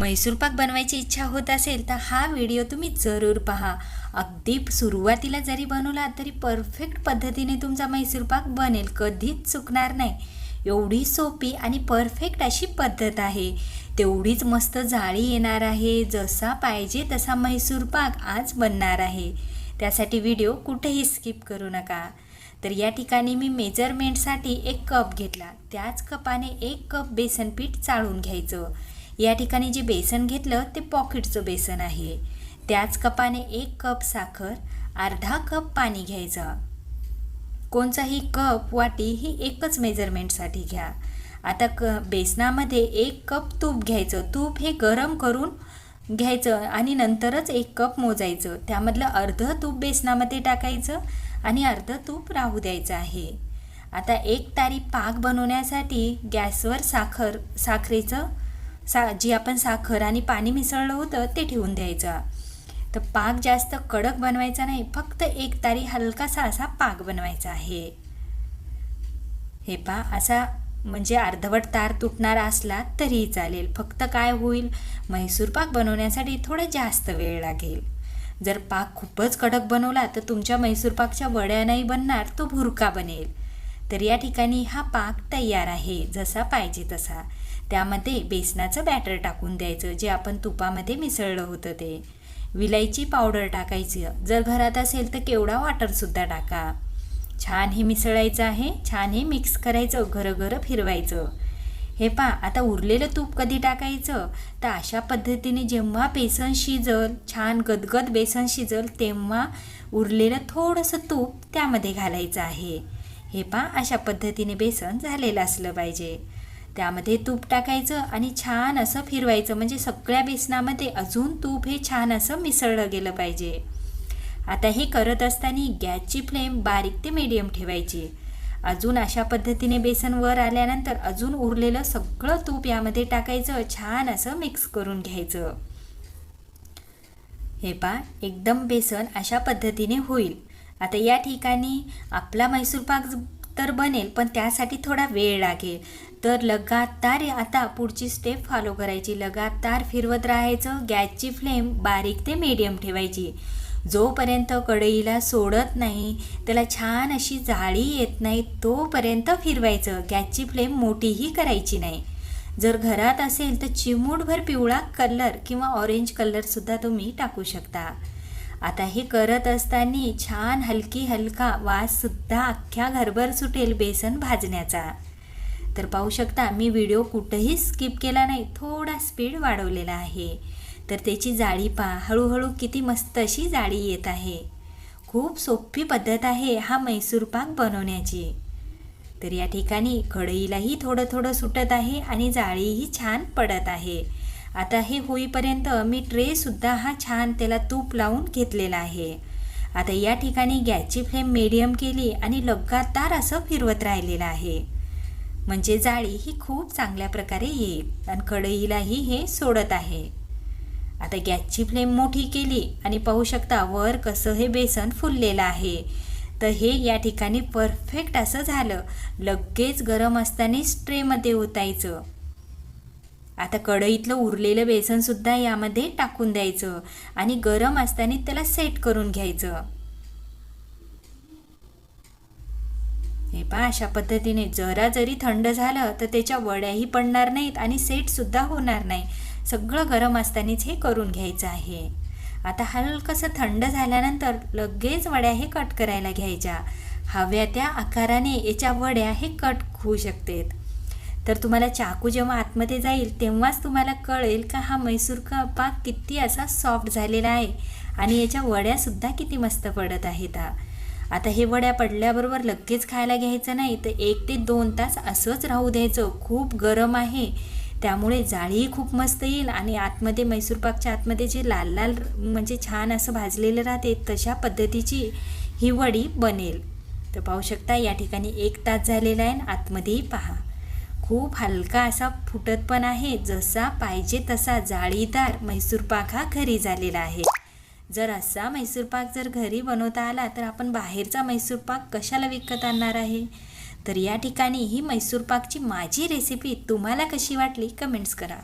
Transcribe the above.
म्हैसूर पाक बनवायची इच्छा होत असेल तर हा व्हिडिओ तुम्ही जरूर पहा. अगदी सुरुवातीला जरी बनवला तरी परफेक्ट पद्धतीने तुमचा म्हैसूर पाक बनेल. कधीच चुकणार नाही. एवढी सोपी आणि परफेक्ट अशी पद्धत आहे. तेवढीच मस्त जाळी येणार आहे. जसा पाहिजे तसा म्हैसूर पाक आज बनणार आहे. त्यासाठी व्हिडिओ कुठेही स्किप करू नका. तर या ठिकाणी मी मेजरमेंटसाठी एक कप घेतला. त्याच कपाने एक कप बेसन पीठ चाळून घ्यायचं. या ठिकाणी जे बेसन घेतलं ते पॉकेटचं बेसन आहे. त्याच कपाने एक कप साखर अर्धा कप पाणी घ्यायचं. कोणताही कप वाटी ही एकच मेजरमेंटसाठी घ्या. आता क बेसनामध्ये एक कप तूप घ्यायचं. तूप हे गरम करून घ्यायचं आणि नंतरच एक कप मोजायचं. त्यामधलं अर्धं तूप बेसनामध्ये टाकायचं आणि अर्धं तूप राहू द्यायचं आहे. आता एक तारी पाक बनवण्यासाठी गॅसवर साखर साखरेचं सा जी आपण साखर आणि पाणी मिसळलं होतं ते ठेवून द्यायचं. तर पाक जास्त कडक बनवायचा नाही फक्त एक तारी हलकासा असा पाक बनवायचा आहे. हे पा असा म्हणजे अर्धवट तार तुटणारा असला तरीही चालेल. फक्त काय होईल म्हैसूर पाक बनवण्यासाठी थोडा जास्त वेळ लागेल. जर पाक खूपच कडक बनवला तर तुमच्या म्हैसूर पाकच्या वड्या नाही बनणार तो भुरका बनेल. तर या ठिकाणी हा पाक तयार आहे जसा पाहिजे तसा. त्यामध्ये बेसनाचं बॅटर टाकून द्यायचं जे आपण तुपामध्ये मिसळलं होतं ते. विलायची पावडर टाकायची. जर घरात असेल तर केवढा वाटरसुद्धा टाका. छान हे मिसळायचं आहे छान हे मिक्स करायचं घरं घरं फिरवायचं. हे पा आता उरलेलं तूप कधी टाकायचं? तर अशा पद्धतीने जेव्हा बेसन शिजल छान गदगद बेसन शिजल तेव्हा उरलेलं थोडंसं तूप त्यामध्ये घालायचं आहे. हे पा अशा पद्धतीने बेसन झालेलं असलं पाहिजे. त्यामध्ये तूप टाकायचं आणि छान असं फिरवायचं. म्हणजे सगळ्या बेसनामध्ये अजून तूप हे छान असं मिसळलं गेलं पाहिजे. आता हे करत असताना गॅसची फ्लेम बारीक ते मीडियम ठेवायची. अजून अशा पद्धतीने बेसन वर आल्यानंतर अजून उरलेलं सगळं तूप यामध्ये टाकायचं. छान असं मिक्स करून घ्यायचं. हे पा एकदम बेसन अशा पद्धतीने होईल. आता या ठिकाणी आपला मैसूर पाक तर बनेल पण त्यासाठी थोडा वेळ लागेल. तर लगातार आता पुढची स्टेप फॉलो करायची. लगातार फिरवत राहायचं गॅसची फ्लेम बारीक ते मीडियम ठेवायची. जोपर्यंत कढईला सोडत नाही त्याला छान अशी जाळी येत नाही तोपर्यंत फिरवायचं. गॅसची फ्लेम मोठीही करायची नाही. जर घरात असेल तर चिमूटभर पिवळा कलर किंवा ऑरेंज कलरसुद्धा तुम्ही टाकू शकता. आता हे करत असताना छान हलकी हलका वाससुद्धा अख्ख्या घरभर सुटेल बेसन भाजण्याचा. तर पाहू शकता मी व्हिडिओ कुठंही स्किप केला नाही थोडा स्पीड वाढवलेला आहे. तर त्याची जाळी पहा हळूहळू किती मस्त अशी जाळी येत आहे. खूप सोपी पद्धत आहे हा मैसूर पाक बनवण्याची. तर या ठिकाणी कढईलाही थोडं थोडं सुटत आहे आणि जाळीही छान पडत आहे. आता हे होईपर्यंत मी ट्रेसुद्धा हा छान त्याला तूप लावून घेतलेला आहे. आता या ठिकाणी गॅसची फ्लेम मीडियम केली आणि लगातार असं फिरवत राहिलेलं आहे. म्हणजे जाळी ही खूप चांगल्या प्रकारे येईल आणि कढईलाही हे सोडत आहे. आता गॅसची फ्लेम मोठी केली आणि पाहू शकता वर कसं हे बेसन फुललेलं आहे. तर हे या ठिकाणी परफेक्ट असं झालं. लगेच गरम असतानाच ट्रेमध्ये ओतायचं. आता कढईतलं उरलेलं बेसनसुद्धा यामध्ये टाकून द्यायचं आणि गरम असताना त्याला सेट करून घ्यायचं. हे पहा अशा पद्धतीने जरा जरी थंड झालं तर त्याच्या वड्याही पडणार नाहीत आणि सेटसुद्धा होणार नाही. सगळं गरम असतानाच हे करून घ्यायचं आहे. आता हलकंसं थंड झाल्यानंतर लगेच वड्या हे कट करायला घ्यायच्या. हव्या त्या आकाराने याच्या वड्या हे कट होऊ शकतात. तर तुम्हाला चाकू जेव्हा आतमध्ये जाईल तेव्हाच तुम्हाला कळेल का हा मैसूर का पाक किती असा सॉफ्ट झालेला आहे आणि याच्या वड्यासुद्धा किती मस्त पडत आहेत आता हे वड्या पडल्याबरोबर लगेच खायला घ्यायचं नाही तर एक ते दोन तास असंच राहू द्यायचं. खूप गरम आहे. त्यामुळे जाळीही खूप मस्त येईल आणि आतमध्ये मैसूर पाकच्या आतमध्ये जे लाल लाल म्हणजे छान असं भाजलेलं राहते तशा पद्धतीची ही वडी बनेल. तर पाहू शकता या ठिकाणी एक तास झालेला आहे आतमध्येही पहा. खूप हलका असा फुटत पण आहे जसा पाहिजे तसा जाळीदार मैसूर पाक हा घरी झालेला आहे. जर असा मैसूरपाक जर घरी बनवता आला तर आपण बाहेरचा मैसूरपाक कशाला विकत आणणार आहे? तर या ठिकाणी ही मैसूरपाकची माझी रेसिपी तुम्हाला कशी वाटली कमेंट्स करा.